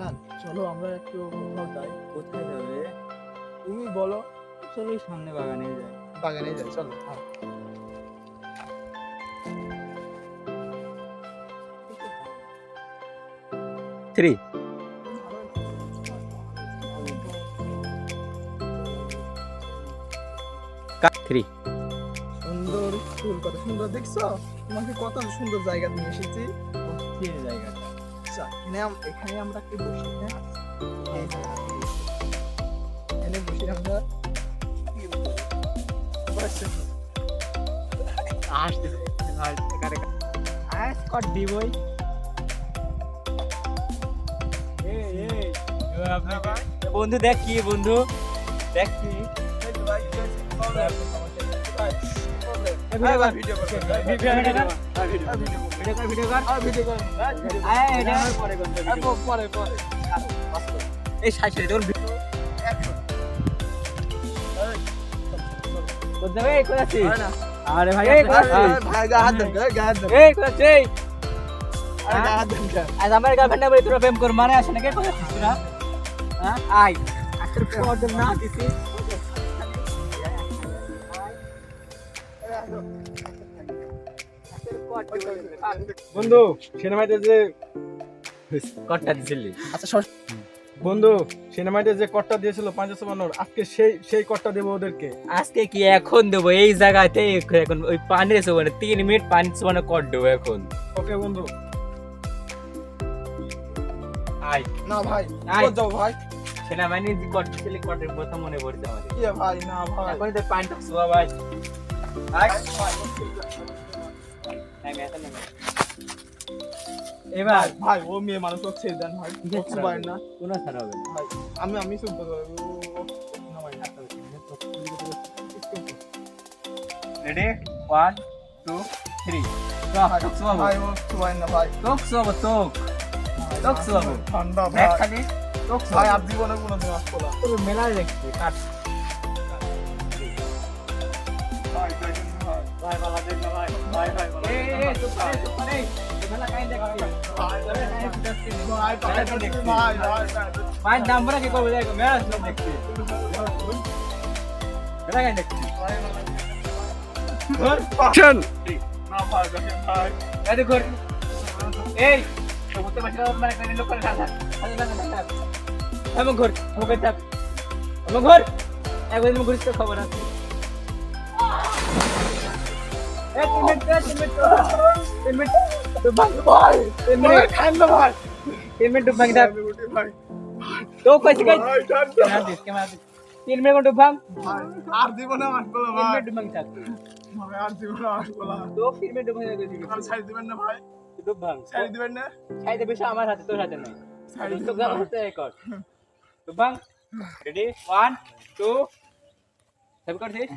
জান চলো আমরা একটু কোথাও যাই কোথায় যাবে? তুমি বলো। চলো সামনে বাগানে যাই। বাগানে যাই চলো হ্যাঁ। থ্রি থ্রি সুন্দর ফুল কত সুন্দর দেখছ? তোমাকে কত সুন্দর জায়গা নিয়ে এসেছি। জায়গাটা। আচ্ছা, এখানে এখানে আমরা বসি হ্যাঁ। এখানে বসে আমরা। আসতে বন্ধু দেখ কি বন্ধু। দেখ কি। আর ভাই, আমার? হয় গার্লফ্রেন্ড তোরা প্রেম কর মানে আসে না কে কোথায় আছিস তোরা হ্যাঁ আয় আজকের পর না বন্ধু সিনেমাতে যে কটটা দিছিলি। আচ্ছা বন্ধু সিনেমাতে যে কটটা দিয়েছিল পঞ্চাশ বান্নর আজকে সেই সেই কটটা দেবো ওদেরকে। আজকে কি এখন দেবো? এই জায়গাতে এখন ওই পানির সমানে তিন মিনিট পানি সমানে কট দেবো এখন। ওকে বন্ধু। আয়। না ভাই। কোথাও যাও ভাই? সেনাবাহিনী যে কট দিছিলি কটের কথা মনে পড়ছে আমাদের। কি ভাই না ভাই। এখন তো পানিটা শোয়া ভাই এবার ভাই ও মেয়ে মানুষ ছেড়ে দেন ভাই ভাই হবে? না কোনো ছাড়া হবে না ভাই আমি আমি না রেডি ওয়ান টু থ্রি ভাই, শোয়াবো ভাই ও ভাই না ভাই ভাই নাম্বার কি করবে দেখো ঘর মানে ঘুরিস খবর আছে তিন মিনিট ভাই ভাই। তো কইছে কই দিস তিন আর ভাই। থাক ভাই আর তো তিন আর দিবেন না ভাই? দিবেন না? আমার হাতে তোর হাতে নাই। তো গাল হাতে ভাঙ। রেডি ওয়ান টু সব করছিস?